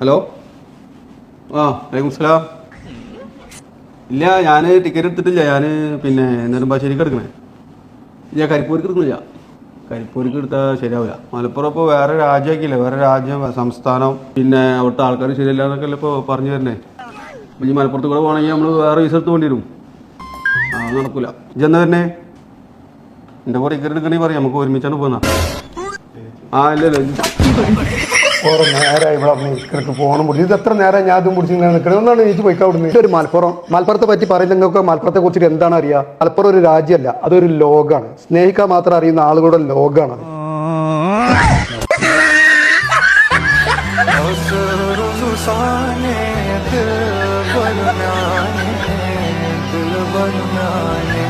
Hello? ആ വലൈക്കും സലാം ഇല്ല ഞാൻ ടിക്കറ്റ് എടുത്തിട്ടില്ല. ഞാൻ പിന്നെ നെടുമ്പാശ്ശേരിക്ക് എടുക്കണേ. ഇല്ല കരിപ്പൂർക്ക് എടുക്കുന്നില്ല കരിപ്പൂർക്ക് എടുത്താൽ ശരിയാവില്ല മലപ്പുറം ഇപ്പോൾ വേറെ രാജ്യമൊക്കെയില്ല? വേറെ രാജ്യം സംസ്ഥാനം പിന്നെ അവിടുത്തെ ആൾക്കാർ ശരിയല്ല എന്നൊക്കെ അല്ലേ ഇപ്പോൾ പറഞ്ഞു തരണേ ഇനി മലപ്പുറത്ത് കൂടെ പോകണമെങ്കിൽ നമ്മൾ വേറെ വിസ എടുത്ത് വേണ്ടി വരും ആ അത് നടക്കൂല. ഇജെന്നാ തന്നെ എന്റെ കുറെ ഇക്കരുടെ എടുക്കണേ പറയാം. നമുക്ക് ഒരുമിച്ചാണ് പോന്ന ആ അല്ലല്ലോ നേരം ഞാൻ അതും ഒരു മലപ്പുറം. മലപ്പുറത്തെ പറ്റി പറയുന്ന മലപ്പുറത്തെ കുറിച്ചിട്ട് എന്താണ് അറിയാ? മലപ്പുറം ഒരു രാജ്യമല്ല. അതൊരു ലോകാണ്. സ്നേഹിക്കാൻ മാത്രം അറിയുന്ന ആളുകളുടെ ലോകമാണ് സാനേ ദിൽ ബനാനേ ദിൽ ബനാനേ